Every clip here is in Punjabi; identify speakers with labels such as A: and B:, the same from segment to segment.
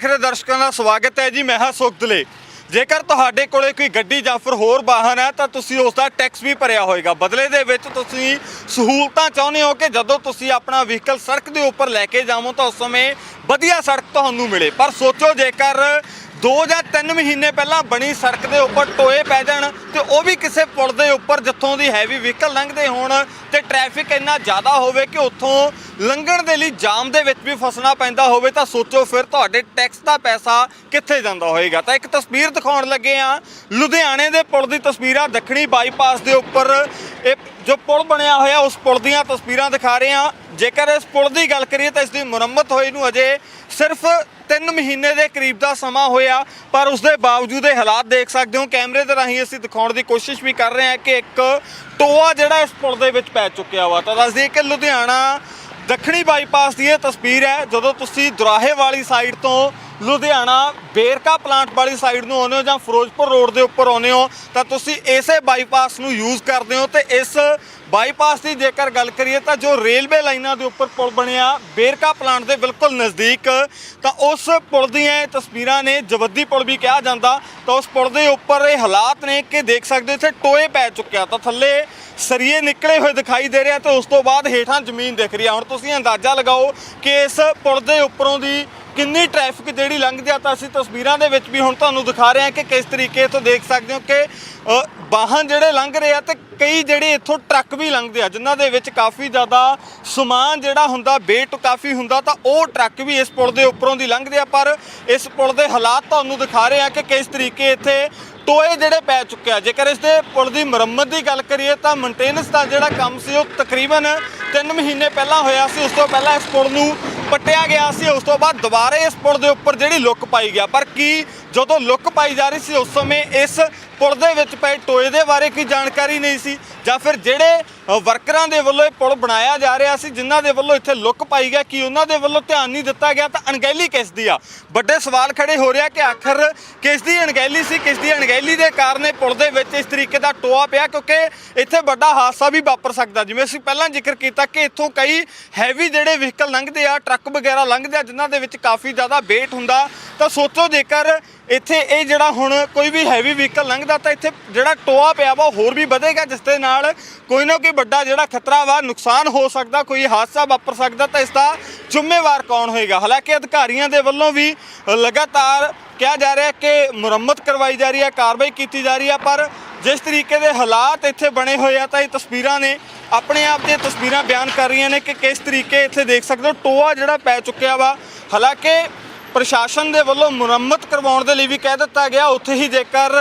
A: ਦੇਖਦੇ ਦਰਸ਼ਕਾਂ ਦਾ ਸਵਾਗਤ ਹੈ ਜੀ, ਮੈਂ ਹਾਂ ਸੁਖਦਲੇ। ਜੇਕਰ ਤੁਹਾਡੇ ਕੋਲੇ ਕੋਈ ਗੱਡੀ ਜਾਂ ਫਿਰ ਹੋਰ ਵਾਹਨ ਹੈ, ਤਾਂ ਤੁਸੀਂ ਉਸ ਦਾ ਟੈਕਸ ਵੀ ਭਰਿਆ ਹੋਏਗਾ। ਬਦਲੇ ਦੇ ਵਿੱਚ ਤੁਸੀਂ ਸਹੂਲਤਾਂ ਚਾਹੁੰਦੇ ਹੋ ਕਿ ਜਦੋਂ ਤੁਸੀਂ ਆਪਣਾ ਵਹੀਕਲ ਸੜਕ ਦੇ ਉੱਪਰ ਲੈ ਕੇ ਜਾਵੋ, ਤਾਂ ਉਸ ਸਮੇਂ ਵਧੀਆ ਸੜਕ ਤੁਹਾਨੂੰ ਮਿਲੇ। ਪਰ ਸੋਚੋ, ਜੇਕਰ 2 ਜਾਂ 3 ਮਹੀਨੇ ਪਹਿਲਾਂ ਬਣੀ ਸੜਕ ਦੇ ਉੱਪਰ ਟੋਏ ਪੈ ਜਾਣ ਤੇ ਉਹ ਵੀ ਕਿਸੇ ਪੁਲ ਦੇ ਉੱਪਰ ਜਿੱਥੋਂ ਦੀ ਹੈਵੀ ਵਹੀਕਲ ਲੰਘਦੇ ਹੋਣ ਤੇ ਟ੍ਰੈਫਿਕ ਇੰਨਾ ਜ਼ਿਆਦਾ ਹੋਵੇ ਕਿ ਉੱਥੋਂ ਲੰਘਣ ਦੇ ਲਈ ਜਾਮ ਦੇ ਵਿੱਚ ਵੀ ਫਸਣਾ ਪੈਂਦਾ ਹੋਵੇ ਤਾਂ ਸੋਚੋ ਫਿਰ ਤੁਹਾਡੇ ਟੈਕਸ ਦਾ ਪੈਸਾ ਕਿੱਥੇ ਜਾਂਦਾ ਹੋਏਗਾ। ਤਾਂ ਇੱਕ ਤਸਵੀਰ ਦਿਖਾਉਣ ਲੱਗੇ ਆ ਲੁਧਿਆਣੇ ਦੇ ਪੁਲ ਦੀ ਤਸਵੀਰਾਂ ਦੱਖਣੀ ਬਾਈਪਾਸ ਦੇ ਉੱਪਰ। ਇਹ ਜੋ ਪੁਲ ਬਣਿਆ ਹੋਇਆ, ਉਸ ਪੁਲ ਦੀਆਂ ਤਸਵੀਰਾਂ ਦਿਖਾ ਰਹੇ ਹਾਂ। ਜੇਕਰ ਇਸ ਪੁਲ ਦੀ ਗੱਲ ਕਰੀਏ ਤਾਂ ਇਸ ਦੀ ਮੁਰੰਮਤ ਹੋਈ ਨੂੰ ਅਜੇ ਸਿਰਫ 3 ਮਹੀਨੇ ਦੇ ਕਰੀਬ ਦਾ ਸਮਾਂ ਹੋਇਆ, ਪਰ ਉਸ ਦੇ ਬਾਵਜੂਦ ਇਹ ਹਾਲਾਤ ਦੇਖ ਸਕਦੇ ਹੋ। ਕੈਮਰੇ ਦੇ ਰਾਹੀਂ ਅਸੀਂ ਦਿਖਾਉਣ ਦੀ ਕੋਸ਼ਿਸ਼ ਵੀ ਕਰ ਰਹੇ ਹਾਂ ਕਿ ਇੱਕ ਟੋਆ ਜਿਹੜਾ ਇਸ ਪੁਲ ਦੇ ਵਿੱਚ ਪੈ ਚੁੱਕਿਆ ਵਾ। ਤਾਂ ਦੱਸ ਦਈਏ ਕਿ ਲੁਧਿਆਣਾ ਦੱਖਣੀ ਬਾਈਪਾਸ ਦੀ ਇਹ ਤਸਵੀਰ ਹੈ, ਜਦੋਂ ਤੁਸੀਂ ਦੁਰਾਹੇ ਵਾਲੀ ਸਾਈਡ ਤੋਂ ਲੁਧਿਆਣਾ ਬੇਰਕਾ ਪਲਾਂਟ ਵਾਲੀ ਸਾਈਡ ਨੂੰ ਆਉਂਦੇ ਹੋ ਜਾਂ ਫਿਰੋਜ਼ਪੁਰ ਰੋਡ ਦੇ ਉੱਪਰ ਆਉਂਦੇ ਹੋ, ਤਾਂ ਤੁਸੀਂ ਇਸੇ ਬਾਈਪਾਸ ਨੂੰ ਯੂਜ਼ ਕਰਦੇ ਹੋ ਤੇ ਇਸ ਬਾਈਪਾਸ ਦੀ ਜੇਕਰ ਗੱਲ ਕਰੀਏ ਤਾਂ ਜੋ ਰੇਲਵੇ ਲਾਈਨਾਂ ਦੇ ਉੱਪਰ ਪੁਲ ਬਣਿਆ, ਬੇਰਕਾ ਪਲਾਂਟ ਦੇ ਬਿਲਕੁਲ ਨਜ਼ਦੀਕ, ਤਾਂ ਉਸ ਪੁਲ ਦੀਆਂ ਇਹ ਤਸਵੀਰਾਂ ਨੇ ਜਵੱਦੀ ਪੁਲ ਵੀ ਕਿਹਾ ਜਾਂਦਾ, ਤਾਂ ਉਸ ਪੁਲ ਦੇ ਉੱਪਰ ਇਹ ਹਾਲਾਤ ਨੇ ਕਿ ਦੇਖ ਸਕਦੇ ਹੋ ਇੱਥੇ ਟੋਏ ਪੈ ਚੁੱਕਿਆ, ਤਾਂ ਥੱਲੇ ਸਰੀਏ ਨਿਕਲੇ ਹੋਏ ਦਿਖਾਈ ਦੇ ਰਿਹਾ ਤੇ ਉਸ ਤੋਂ ਬਾਅਦ ਹੇਠਾਂ ਜ਼ਮੀਨ ਦਿਖ ਰਹੀ ਆ। ਹੁਣ ਤੁਸੀਂ ਅੰਦਾਜ਼ਾ ਲਗਾਓ ਕਿ ਇਸ ਪੁਲ ਦੇ ਉੱਪਰੋਂ ਦੀ ਕਿੰਨੀ ਟ੍ਰੈਫਿਕ ਜਿਹੜੀ ਲੰਘਦੀ ਆ ਤਾਂ ਅਸੀਂ ਤਸਵੀਰਾਂ ਦੇ ਵਿੱਚ ਵੀ ਹੁਣ ਤੁਹਾਨੂੰ ਦਿਖਾ ਰਹੇ ਹਾਂ ਕਿ ਕਿਸ ਤਰੀਕੇ ਤੋਂ ਦੇਖ ਸਕਦੇ ਹੋ ਕਿ ਵਾਹਨ ਜਿਹੜੇ ਲੰਘ ਰਹੇ ਆ ਤੇ ਕਈ ਜਿਹੜੇ ਇੱਥੋਂ ਟਰੱਕ ਵੀ ਲੰਘਦੇ ਆ, ਜਿਨ੍ਹਾਂ ਦੇ ਵਿੱਚ ਕਾਫੀ ਜ਼ਿਆਦਾ ਸਮਾਨ ਜਿਹੜਾ ਹੁੰਦਾ, weight ਕਾਫੀ ਹੁੰਦਾ, ਤਾਂ ਉਹ ਟਰੱਕ ਵੀ ਇਸ ਪੁਲ ਦੇ ਉੱਪਰੋਂ ਦੀ ਲੰਘਦੇ ਆ। ਪਰ ਇਸ ਪੁਲ ਦੇ ਹਾਲਾਤ ਤੁਹਾਨੂੰ ਦਿਖਾ ਰਹੇ ਆ ਕਿ ਕਿਸ ਤਰੀਕੇ ਇੱਥੇ ਟੋਏ ਜਿਹੜੇ ਪੈ ਚੁੱਕੇ ਆ। ਜੇਕਰ ਇਸ ਦੇ ਪੁਲ ਦੀ ਮੁਰੰਮਤ ਦੀ ਗੱਲ ਕਰੀਏ ਤਾਂ ਮੇਨਟੇਨੈਂਸ ਦਾ ਜਿਹੜਾ ਕੰਮ ਸੀ, ਉਹ ਤਕਰੀਬਨ 3 ਮਹੀਨੇ ਪਹਿਲਾਂ ਹੋਇਆ ਸੀ। ਉਸ ਤੋਂ ਪਹਿਲਾਂ ਇਸ ਪੁਲ ਨੂੰ ਪੱਟਿਆ ਗਿਆ ਸੀ, ਉਸ ਤੋਂ ਬਾਅਦ ਦੁਬਾਰਾ ਇਸ ਪੁਲ ਦੇ ਉੱਪਰ ਜਿਹੜੀ ਲੁੱਕ ਪਾਈ ਗਿਆ। ਪਰ ਕੀ ਜਦੋਂ ਲੁੱਕ ਪਾਈ ਜਾ ਰਹੀ ਸੀ, ਉਸ ਸਮੇਂ ਇਸ ਪੁਲ ਦੇ ਵਿੱਚ ਪਏ ਟੋਏ ਦੇ ਬਾਰੇ ਕੋਈ ਜਾਣਕਾਰੀ ਨਹੀਂ ਸੀ ਜਾਂ ਫਿਰ ਜਿਹੜੇ ਵਰਕਰਾਂ ਦੇ ਵੱਲੋਂ ਇਹ ਪੁਲ ਬਣਾਇਆ ਜਾ ਰਿਹਾ ਸੀ, ਜਿਨ੍ਹਾਂ ਦੇ ਵੱਲੋਂ ਇੱਥੇ ਲੁੱਕ ਪਾਈ ਗਿਆ, ਕਿ ਉਹਨਾਂ ਦੇ ਵੱਲੋਂ ਧਿਆਨ ਨਹੀਂ ਦਿੱਤਾ ਗਿਆ, ਤਾਂ ਅਣਗਹਿਲੀ ਕਿਸ ਦੀ ਆ? ਵੱਡੇ ਸਵਾਲ ਖੜੇ ਹੋ ਰਿਹਾ ਕਿ ਆਖਰ ਕਿਸ ਦੀ ਅਣਗਹਿਲੀ ਸੀ, ਕਿਸ ਦੀ ਅਣਗਹਿਲੀ ਦੇ ਕਾਰਨ ਇਹ ਪੁਲ ਦੇ ਵਿੱਚ ਇਸ ਤਰੀਕੇ ਦਾ ਟੋਆ ਪਿਆ, ਕਿਉਂਕਿ ਇੱਥੇ ਵੱਡਾ ਹਾਦਸਾ ਵੀ ਵਾਪਰ ਸਕਦਾ। ਜਿਵੇਂ ਅਸੀਂ ਪਹਿਲਾਂ ਜ਼ਿਕਰ ਕੀਤਾ ਕਿ ਇੱਥੋਂ ਕਈ ਹੈਵੀ ਜਿਹੜੇ ਵਹੀਕਲ ਲੰਘਦੇ ਆ, ਟਰੱਕ ਵਗੈਰਾ ਲੰਘਦੇ ਆ, ਜਿਨ੍ਹਾਂ ਦੇ ਵਿੱਚ ਕਾਫੀ ਜ਼ਿਆਦਾ weight ਹੁੰਦਾ, ਤਾਂ ਸੋਚੋ ਜੇਕਰ ਇੱਥੇ ਇਹ ਜਿਹੜਾ ਹੁਣ ਕੋਈ ਵੀ ਹੈਵੀ ਵਹੀਕਲ ਲੰਘਦਾ ਤਾਂ ਇੱਥੇ ਜਿਹੜਾ ਟੋਆ ਪਿਆ ਵਾ ਉਹ ਹੋਰ ਵੀ ਵਧੇਗਾ, ਜਿਸ ਦੇ ਨਾਲ ਕੋਈ ਨਾ ਕੋਈ ਵੱਡਾ ਜਿਹੜਾ ਖਤਰਾ ਵਾ, ਨੁਕਸਾਨ ਹੋ ਸਕਦਾ, ਕੋਈ ਹਾਦਸਾ ਵਾਪਰ ਸਕਦਾ, ਤਾਂ ਇਸ ਦਾ ਜ਼ਿੰਮੇਵਾਰ ਕੌਣ ਹੋਏਗਾ? ਹਾਲਾਂਕਿ ਅਧਿਕਾਰੀਆਂ ਦੇ ਵੱਲੋਂ ਵੀ ਲਗਾਤਾਰ ਕਿਹਾ ਜਾ ਰਿਹਾ ਕਿ ਮੁਰੰਮਤ ਕਰਵਾਈ ਜਾ ਰਹੀ ਹੈ, ਕਾਰਵਾਈ ਕੀਤੀ ਜਾ ਰਹੀ ਹੈ, ਪਰ ਜਿਸ ਤਰੀਕੇ ਦੇ ਹਾਲਾਤ ਇੱਥੇ ਬਣੇ ਹੋਏ ਆ, ਤਾਂ ਇਹ ਤਸਵੀਰਾਂ ਨੇ ਆਪਣੇ ਆਪ ਦੀਆਂ ਤਸਵੀਰਾਂ ਬਿਆਨ ਕਰ ਰਹੀਆਂ ਨੇ ਕਿ ਕਿਸ ਤਰੀਕੇ ਇੱਥੇ ਦੇਖ ਸਕਦੇ ਹੋ, ਟੋਆ ਜਿਹੜਾ ਪੈ ਚੁੱਕਿਆ ਵਾ। ਹਾਲਾਂਕਿ ਪ੍ਰਸ਼ਾਸਨ ਦੇ ਵੱਲੋਂ ਮੁਰੰਮਤ ਕਰਵਾਉਣ ਦੇ ਲਈ ਵੀ ਕਹਿ ਦਿੱਤਾ ਗਿਆ। ਉੱਥੇ ਹੀ ਜੇਕਰ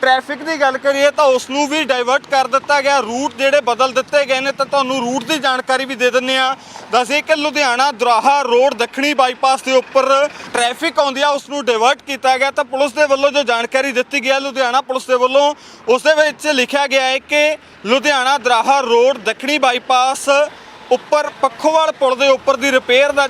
A: ਟ੍ਰੈਫਿਕ ਦੀ ਗੱਲ ਕਰੀਏ ਤਾਂ ਉਸ ਨੂੰ ਵੀ ਡਾਇਵਰਟ ਕਰ ਦਿੱਤਾ ਗਿਆ। ਰੂਟ ਜਿਹੜੇ ਬਦਲ ਦਿੱਤੇ ਗਏ ਨੇ ਤਾਂ ਤੁਹਾਨੂੰ ਰੂਟ ਦੀ ਜਾਣਕਾਰੀ ਵੀ ਦੇ ਦਿੰਨੇ ਆ ਦੱਸੇ ਕਿ ਲੁਧਿਆਣਾ ਦੁਰਾਹਾ ਰੋਡ ਦੱਖਣੀ ਬਾਈਪਾਸ ਦੇ ਉੱਪਰ ਟ੍ਰੈਫਿਕ ਆਉਂਦੀ ਆ ਉਸ ਨੂੰ ਡਾਈਵਰਟ ਕੀਤਾ ਗਿਆ। ਤਾਂ ਪੁਲਿਸ ਦੇ ਵੱਲੋਂ ਜੋ ਜਾਣਕਾਰੀ ਦਿੱਤੀ ਗਈ ਹੈ ਲੁਧਿਆਣਾ ਪੁਲਿਸ ਦੇ ਵੱਲੋਂ, ਉਸ ਦੇ ਵਿੱਚ ਲਿਖਿਆ ਗਿਆ ਹੈ ਕਿ ਲੁਧਿਆਣਾ ਦੁਰਾਹਾ ਰੋਡ ਦੱਖਣੀ ਬਾਈਪਾਸ ਉੱਪਰ ਪੱਖੋਵਾਲ ਪੁਲ ਦੇ ਉੱਪਰ ਦੀ ਰਿਪੇਅਰ ਦਾ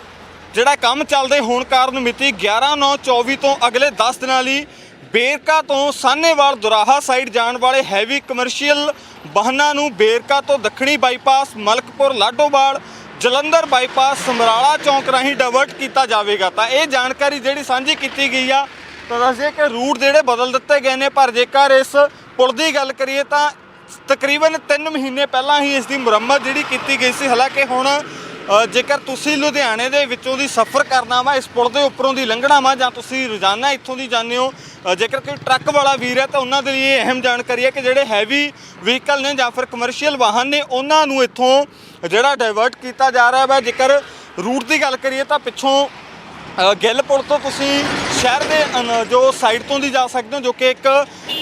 A: ਜਿਹੜਾ ਕੰਮ ਚੱਲਦੇ ਹੋਣ ਕਾਰਨ ਮਿਤੀ 11/9/24 ਤੋਂ ਅਗਲੇ 10 ਦਿਨਾਂ ਲਈ ਬੇਰਕਾ ਤੋਂ ਸਾਹਨੇਵਾਲ ਦੁਰਾਹਾ ਸਾਈਡ ਜਾਣ ਵਾਲੇ ਹੈਵੀ ਕਮਰਸ਼ੀਅਲ ਵਾਹਨਾਂ ਨੂੰ ਬੇਰਕਾ ਤੋਂ ਦੱਖਣੀ ਬਾਈਪਾਸ ਮਲਕਪੁਰ ਲਾਡੋਵਾਲ ਜਲੰਧਰ ਬਾਈਪਾਸ ਸਮਰਾਲਾ ਚੌਂਕ ਰਾਹੀਂ ਡਾਇਵਰਟ ਕੀਤਾ ਜਾਵੇਗਾ। ਤਾਂ ਇਹ ਜਾਣਕਾਰੀ ਜਿਹੜੀ ਸਾਂਝੀ ਕੀਤੀ ਗਈ ਆ, ਤਾਂ ਦੱਸਿਆ ਕਿ ਰੂਟ ਜਿਹੜੇ ਬਦਲ ਦਿੱਤੇ ਗਏ ਨੇ, ਪਰ ਜੇਕਰ ਇਸ ਪੁਲ ਦੀ ਗੱਲ ਕਰੀਏ ਤਾਂ ਤਕਰੀਬਨ 3 ਮਹੀਨੇ ਪਹਿਲਾਂ ਹੀ ਇਸ ਦੀ ਮੁਰੰਮਤ ਜਿਹੜੀ ਕੀਤੀ ਗਈ ਸੀ। ਹਾਲਾਂਕਿ ਹੁਣ ਜੇਕਰ ਤੁਸੀਂ ਲੁਧਿਆਣੇ ਦੇ ਵਿੱਚੋਂ ਦੀ ਸਫ਼ਰ ਕਰਨਾ ਵਾ, ਇਸ ਪੁਲ ਦੇ ਉੱਪਰੋਂ ਦੀ ਲੰਘਣਾ ਵਾ, ਜਾਂ ਤੁਸੀਂ ਰੋਜ਼ਾਨਾ ਇੱਥੋਂ ਦੀ ਜਾਂਦੇ ਹੋ ਜੇਕਰ ਕੋਈ ਟਰੱਕ ਵਾਲਾ ਵੀਰ ਹੈ, ਤਾਂ ਉਹਨਾਂ ਦੇ ਲਈ ਇਹ ਅਹਿਮ ਜਾਣਕਾਰੀ ਹੈ ਕਿ ਜਿਹੜੇ ਹੈਵੀ ਵਹੀਕਲ ਨੇ ਜਾਂ ਫਿਰ ਕਮਰਸ਼ੀਅਲ ਵਾਹਨ ਨੇ, ਉਹਨਾਂ ਨੂੰ ਇੱਥੋਂ ਜਿਹੜਾ ਡਾਇਵਰਟ ਕੀਤਾ ਜਾ ਰਿਹਾ ਵਾ। ਜੇਕਰ ਰੂਟ ਦੀ ਗੱਲ ਕਰੀਏ, ਤਾਂ ਪਿੱਛੋਂ ਗਿੱਲ ਪੁਲ ਤੋਂ ਤੁਸੀਂ ਸ਼ਹਿਰ ਦੇ ਜੋ ਸਾਈਡ ਤੋਂ ਦੀ ਜਾ ਸਕਦੇ ਹੋ, ਜੋ ਕਿ ਇੱਕ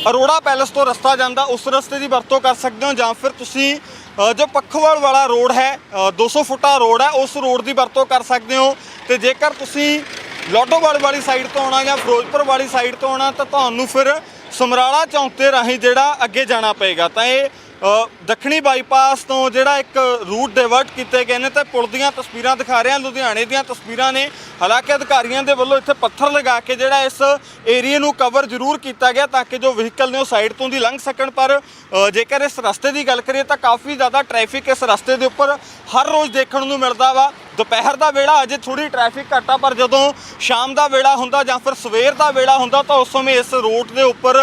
A: ਅਰੋੜਾ ਪੈਲਸ ਤੋਂ ਰਸਤਾ ਜਾਂਦਾ, ਉਸ ਰਸਤੇ ਦੀ ਵਰਤੋਂ ਕਰ ਸਕਦੇ ਹੋ, ਜਾਂ ਫਿਰ ਤੁਸੀਂ ਜੋ ਪੱਖਵਾਲ ਵਾਲਾ ਰੋਡ ਹੈ ਅ, 200 ਫੁੱਟਾ ਰੋਡ ਹੈ ਉਸ ਰੋਡ ਦੀ ਵਰਤੋਂ ਕਰ ਸਕਦੇ ਹੋ। ਤੇ ਜੇਕਰ ਤੁਸੀਂ ਲੋਟੋਵਾਲ ਵਾਲੀ ਸਾਈਡ ਤੋਂ ਆਉਣਾ ਜਾਂ ਫਿਰੋਜ਼ਪੁਰ ਵਾਲੀ ਸਾਈਡ ਤੋਂ ਆਉਣਾ ਤਾਂ ਤੁਹਾਨੂੰ ਫਿਰ ਸਮਰਾਲਾ ਚੌਂਕ ਤੇ ਰਾਹੀਂ ਜਿਹੜਾ ਅੱਗੇ ਜਾਣਾ ਪਏਗਾ। ਤਾਂ ਇਹ ਦੱਖਣੀ ਬਾਈਪਾਸ ਤੋਂ ਜਿਹੜਾ ਇੱਕ ਰੂਟ ਡਾਇਵਰਟ ਕੀਤੇ ਗਏ ਨੇ ਤੇ ਪੁਲ ਦੀਆਂ ਤਸਵੀਰਾਂ ਦਿਖਾ ਰਿਹਾ ਲੁਧਿਆਣੇ ਦੀਆਂ ਤਸਵੀਰਾਂ ਨੇ। ਹਾਲਾਂਕਿ ਅਧਿਕਾਰੀਆਂ ਦੇ ਵੱਲੋਂ ਇੱਥੇ ਪੱਥਰ ਲਗਾ ਕੇ ਜਿਹੜਾ ਇਸ ਏਰੀਆ ਨੂੰ ਕਵਰ ਜ਼ਰੂਰ ਕੀਤਾ ਗਿਆ ਤਾਂ ਕਿ ਜੋ ਵਹੀਕਲ ਨੇ ਉਹ ਸਾਈਡ ਤੋਂ ਦੀ ਲੰਘ ਸਕਣ। ਪਰ ਜੇਕਰ ਇਸ ਰਸਤੇ ਦੀ ਗੱਲ ਕਰੀਏ ਤਾਂ ਕਾਫੀ ਜ਼ਿਆਦਾ ਟ੍ਰੈਫਿਕ ਇਸ ਰਸਤੇ ਦੇ ਉੱਪਰ ਹਰ ਰੋਜ਼ ਦੇਖਣ ਨੂੰ ਮਿਲਦਾ ਵਾ। ਦੁਪਹਿਰ ਦਾ ਵੇਲਾ ਅਜੇ ਥੋੜੀ ਟ੍ਰੈਫਿਕ ਘੱਟ ਆ, ਪਰ ਜਦੋਂ ਸ਼ਾਮ ਦਾ ਵੇਲਾ ਹੁੰਦਾ ਜਾਂ ਫਿਰ ਸਵੇਰ ਦਾ ਵੇਲਾ ਹੁੰਦਾ ਤਾਂ ਉਸ ਸਮੇਂ ਇਸ ਰੋਡ ਦੇ ਉੱਪਰ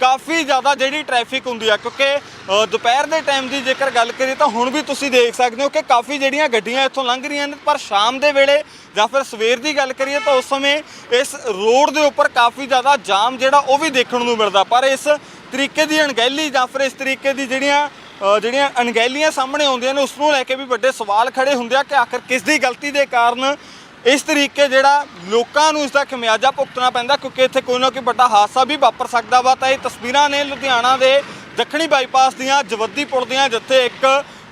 A: ਕਾਫੀ ਜ਼ਿਆਦਾ ਜਿਹੜੀ ਟ੍ਰੈਫਿਕ ਹੁੰਦੀ ਆ, ਕਿਉਂਕਿ ਦੁਪਹਿਰ ਦੇ ਟਾਈਮ ਦੀ ਜੇਕਰ ਗੱਲ ਕਰੀਏ ਤਾਂ ਹੁਣ ਵੀ ਤੁਸੀਂ ਦੇਖ ਸਕਦੇ ਹੋ ਕਿ ਕਾਫੀ ਜਿਹੜੀਆਂ ਗੱਡੀਆਂ ਇੱਥੋਂ ਲੰਘ ਰਹੀਆਂ ਨੇ, ਪਰ ਸ਼ਾਮ ਦੇ ਵੇਲੇ ਜਾਂ ਫਿਰ ਸਵੇਰ ਦੀ ਗੱਲ ਕਰੀਏ ਤਾਂ ਉਸ ਸਮੇਂ ਇਸ ਰੋਡ ਦੇ ਉੱਪਰ ਕਾਫੀ ਜ਼ਿਆਦਾ ਜਾਮ ਜਿਹੜਾ ਉਹ ਵੀ ਦੇਖਣ ਨੂੰ ਮਿਲਦਾ। ਪਰ ਇਸ ਤਰੀਕੇ ਦੀ ਅਣਗਹਿਲੀ ਜਾਂ ਫਿਰ ਇਸ ਤਰੀਕੇ ਦੀ ਜਿਹੜੀਆਂ ਜਿਹੜੀਆਂ ਅਣਗਹਿਲੀਆਂ ਸਾਹਮਣੇ ਆਉਂਦੀਆਂ ਨੇ, ਉਸ ਨੂੰ ਲੈ ਕੇ ਵੀ ਵੱਡੇ ਸਵਾਲ ਖੜੇ ਹੁੰਦੇ ਆ ਕਿ ਆਖਰ ਕਿਸ ਦੀ ਗਲਤੀ ਦੇ ਕਾਰਨ ਇਸ ਤਰੀਕੇ ਜਿਹੜਾ ਲੋਕਾਂ ਨੂੰ ਇਸ ਦਾ ਖਮਿਆਜਾ ਭੁਗਤਣਾ ਪੈਂਦਾ, ਕਿਉਂਕਿ ਇੱਥੇ ਕੋਈ ਨਾ ਕੋਈ ਵੱਡਾ ਹਾਦਸਾ ਵੀ ਵਾਪਰ ਸਕਦਾ ਵਾ। ਤਾਂ ਇਹ ਤਸਵੀਰਾਂ ਨੇ ਲੁਧਿਆਣਾ ਦੇ ਦੱਖਣੀ ਬਾਈਪਾਸ ਦੀਆਂ ਜਵੱਦੀ ਪੁਲ ਦੀਆਂ, ਜਿੱਥੇ ਇੱਕ